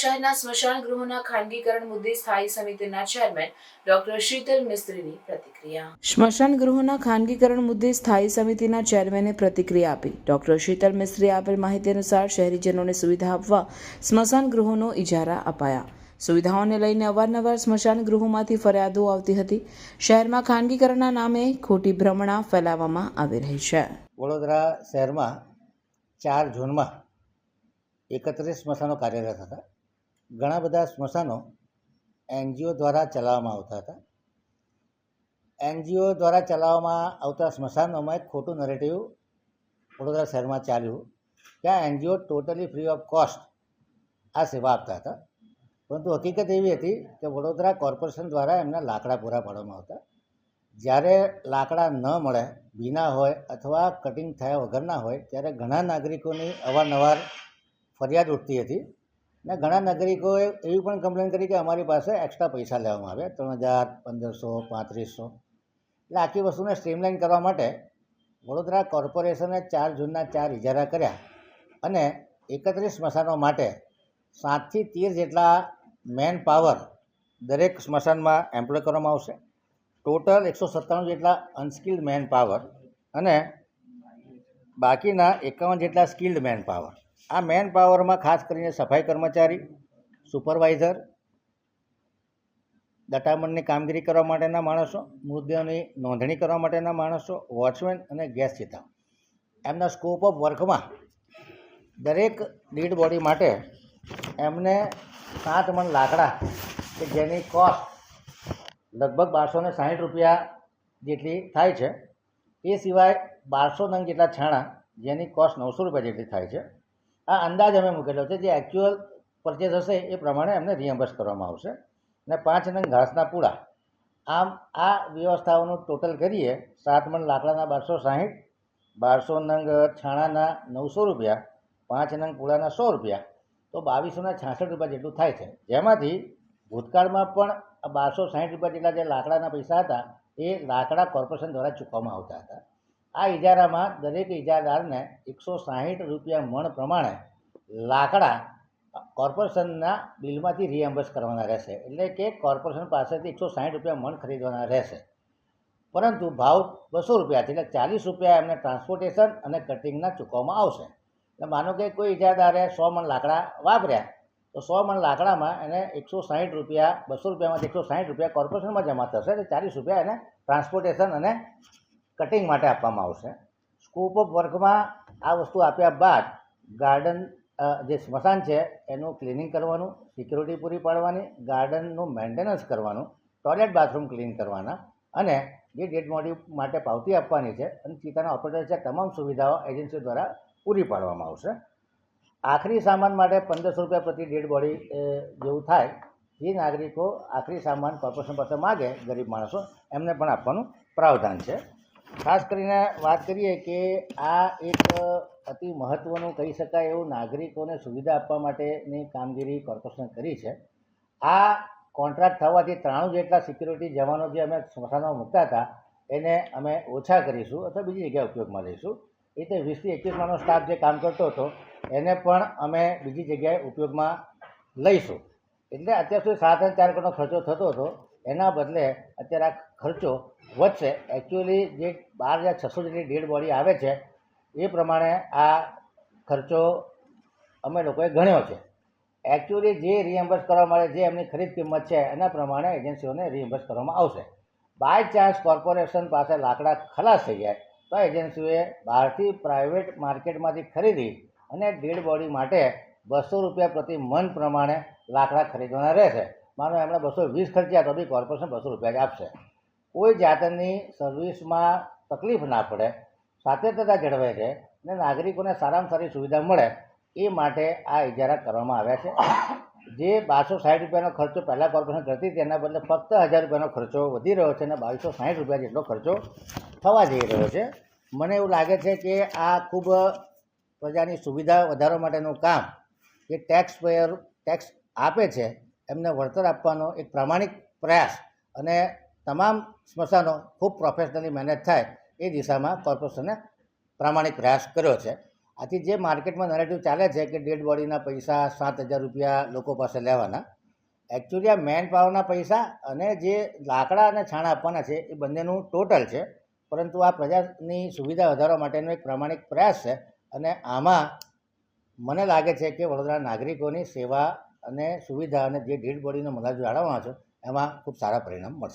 શહેરના સ્મશાન ગૃહોના ખાનગીકરણ મુદ્દે સ્થાયી સમિતિના ચેરમેન ડોક્ટર શીતલ મિસ્ત્રીની પ્રતિક્રિયા. સ્મશાન ગૃહોના ખાનગીકરણ મુદ્દે સ્થાયી સમિતિના ચેરમેને પ્રતિક્રિયા આપી. ડોક્ટર શીતલ મિસ્ત્રીએ આપેલ માહિતી અનુસાર શહેરીજનોને સુવિધા આપવા સ્મશાન ગૃહોનો ઇજારા અપાયા. સુવિધાઓને લઈને અવારનવાર સ્મશાન ગૃહોમાંથી ફરિયાદો આવતી હતી. શહેરમાં ખાનગીકરણના નામે ખોટી ભ્રમણા ફેલાવવામાં આવી રહી છે. વડોદરા શહેરમાં ચાર ઝોનમાં એકત્રીસ સ્મશાનો કાર્યરત હતા. ઘણા બધા સ્મશાનો એનજીઓ દ્વારા ચલાવવામાં આવતા હતા. એનજીઓ દ્વારા ચલાવવામાં આવતા સ્મશાનોમાં એક ખોટું નરેટિવ વડોદરા શહેરમાં ચાલ્યું ત્યાં NGO totally free of cost આ સેવા આપતા હતા. પરંતુ હકીકત એવી હતી કે વડોદરા કોર્પોરેશન દ્વારા એમના લાકડા પૂરા પાડવામાં આવતા. જ્યારે લાકડા ન મળે, ભીના હોય અથવા કટિંગ થયા વગરના હોય, ત્યારે ઘણા નાગરિકોની અવારનવાર ફરિયાદ ઉઠતી હતી. ને ઘણા નાગરિકોએ એવી પણ કમ્પ્લેન કરી કે અમારી પાસે એક્સ્ટ્રા પૈસા લેવામાં આવ્યા. ત્રણ હજાર, પંદરસો, પાંત્રીસો. એટલે આખી વસ્તુને સ્ટ્રીમલાઇન કરવા માટે વડોદરા કોર્પોરેશને ચાર જૂનના ચાર ઇજારા કર્યા અને એકત્રીસ સ્મશાનો માટે સાતથી તેર જેટલા મેન પાવર દરેક સ્મશાનમાં એમ્પ્લોય કરવામાં આવશે. ટોટલ એકસો સત્તાણું જેટલા અનસ્કિલ્ડ મેન પાવર અને બાકીના એકાવન જેટલા સ્કિલ્ડ મેન પાવર આ મેન પાવરમાં ખાસ કરીને સફાઈ કર્મચારી સુપરવાઇઝર દટામણની કામગીરી કરવા માટેના માણસો મૃતદેહોની નોંધણી કરવા માટેના માણસો વોચમેન અને ગેસ ચિતા એમના સ્કોપ ઓફ વર્કમાં દરેક ડેડ બોડી માટે એમને સાત મણ લાકડા કે જેની કોસ્ટ લગભગ બારસો ને સાહીઠ રૂપિયા જેટલી થાય છે. એ સિવાય બારસો નંગ જેટલા છાણા જેની કોસ્ટ નવસો રૂપિયા જેટલી થાય છે. આ અંદાજ અમે મૂકેલો છે જે એકચ્યુઅલ પરચેસ હશે એ પ્રમાણે એમને રિએમ્બર્સ કરવામાં આવશે. અને પાંચ નંગ ઘાસના પૂળા આમ આ વ્યવસ્થાઓનું ટોટલ કરીએ સાત મણ લાકડાના બારસો સાહીઠ, બારસો નંગ છાણાના નવસો રૂપિયા, પાંચ નંગ પૂળાના સો રૂપિયા, તો બાવીસોના છાસઠ રૂપિયા જેટલું થાય છે. જેમાંથી ભૂતકાળમાં પણ બારસો સાહીઠ રૂપિયા જેટલા જે લાકડાના પૈસા હતા, એ લાકડા કોર્પોરેશન દ્વારા ચૂકવવામાં આવતા હતા. આ ઇજારામાં દરેક ઇજારદારને એકસો સાહીઠ રૂપિયા મણ પ્રમાણે લાકડા કોર્પોરેશનના બિલમાંથી રિએમ્બર્સ કરવાના રહેશે. એટલે કે કોર્પોરેશન પાસેથી એકસો સાહીઠ રૂપિયા મણ ખરીદવાના રહેશે. પરંતુ ભાવ બસો રૂપિયા છે એટલે ચાલીસ રૂપિયા એમને ટ્રાન્સપોર્ટેશન અને કટિંગના ચૂકવવામાં આવશે. એટલે માનો કે કોઈ ઇજારદારે સો મણ લાકડા વાપર્યા, તો સો મણ લાકડામાં એને એકસો સાહીઠ રૂપિયા, બસો રૂપિયામાંથી એકસો સાહીઠ રૂપિયા કોર્પોરેશનમાં જમા થશે, એટલે ચાલીસ રૂપિયા એને ટ્રાન્સપોર્ટેશન અને કટિંગ માટે આપવામાં આવશે. સ્કોપ ઓફ વર્કમાં આ વસ્તુ આપ્યા બાદ ગાર્ડન જે સ્મશાન છે, એનું ક્લિનિંગ કરવાનું સિક્યુરિટી પૂરી પાડવાની ગાર્ડનનું મેન્ટેનન્સ કરવાનું ટોયલેટ બાથરૂમ ક્લીન કરવાના અને જે ડેડ બોડી માટે પાવતી આપવાની છે, અને ચિતાના ઓપરેટર છે, તમામ સુવિધાઓ એજન્સી દ્વારા પૂરી પાડવામાં આવશે. આખરી સામાન માટે પંદરસો રૂપિયા પ્રતિ ડેડ બોડી જેવું થાય, જે નાગરિકો આખરી સામાન કોર્પોરેશન પાસે માગે, ગરીબ માણસો, એમને પણ આપવાનું પ્રાવધાન છે. ખાસ કરીને વાત કરીએ કે આ એક અતિ મહત્ત્વનું કહી શકાય એવું નાગરિકોને સુવિધા આપવા માટેની કામગીરી કોર્પોરેશન કરી છે. આ કોન્ટ્રાક્ટ થવાથી ત્રાણું જેટલા સિક્યુરિટી જવાનો જે અમે સ્મશાનમાં મૂકતા હતા, એને અમે ઓછા કરીશું અથવા બીજી જગ્યાએ ઉપયોગમાં લઈશું. એ રીતે વીસથી એકવીસ માણસનો સ્ટાફ જે કામ કરતો હતો, એને પણ અમે બીજી જગ્યાએ ઉપયોગમાં લઈશું. એટલે અત્યાર સુધી સાત અને ચાર કરોડનો ખર્ચો થતો હતો. એના બદલે અત્યારે આ ખર્ચો વધશે. એકચ્યુઅલી જે બાર હજાર છસો જેટલી ડેડ બોડી આવે છે, એ પ્રમાણે આ ખર્ચો અમે લોકોએ ગણ્યો છે. એકચ્યુઅલી જે રિએમ્બર્સ કરવા માટે જે એમની ખરીદ કિંમત છે, એના પ્રમાણે એજન્સીઓને રિએમ્બર્સ કરવામાં આવશે. બાય ચાન્સ કોર્પોરેશન પાસે લાકડા ખલાસ થઈ જાય, તો એજન્સીઓએ બહારથી પ્રાઇવેટ માર્કેટમાંથી ખરીદી અને ડેડ બોડી માટે બસો રૂપિયા પ્રતિ મન પ્રમાણે લાકડા ખરીદવાના રહેશે. માનો એમણે બસો વીસ ખર્ચ્યા તો બી કોર્પોરેશન બસો રૂપિયા આપશે. કોઈ જાતની સર્વિસમાં તકલીફ ના પડે સાતત્યતા જળવાય છે અને નાગરિકોને સારામાં સારી સુવિધા મળે, એ માટે આ ઇજારા કરવામાં આવ્યા છે. જે બારસો સાઠ રૂપિયાનો ખર્ચો પહેલાં કોર્પોરેશન કરતી તેના બદલે ફક્ત હજાર રૂપિયાનો ખર્ચો વધી રહ્યો છે અને બાવીસો સાઠ રૂપિયા જેટલો ખર્ચો થવા જઈ રહ્યો છે. મને એવું લાગે છે કે આ ખૂબ પ્રજાની સુવિધા વધારવા માટેનું કામ જે ટેક્સ પેયર ટેક્સ આપે છે એમને વળતર આપવાનો એક પ્રામાણિક પ્રયાસ અને તમામ સ્મશાનો ખૂબ પ્રોફેશનલી મેનેજ થાય એ દિશામાં કોર્પોરેશને પ્રામાણિક પ્રયાસ કર્યો છે. આથી જે માર્કેટમાં નરેટિવ ચાલે છે કે ડેડ બોડીના પૈસા સાત હજાર રૂપિયા લોકો પાસે લેવાના એકચ્યુઅલી આ મેન પાવરના પૈસા અને જે લાકડા અને છાણા આપવાના છે એ બંનેનું ટોટલ છે, પરંતુ આ પ્રજાની સુવિધા વધારવા માટેનો એક પ્રામાણિક પ્રયાસ છે અને આમાં મને લાગે છે કે વડોદરા નાગરિકોની સેવા અને સુવિધા અને જે ડેડ બોડીનો મલાજ જાળવવાના છે એમાં ખૂબ સારા પરિણામ મળશે.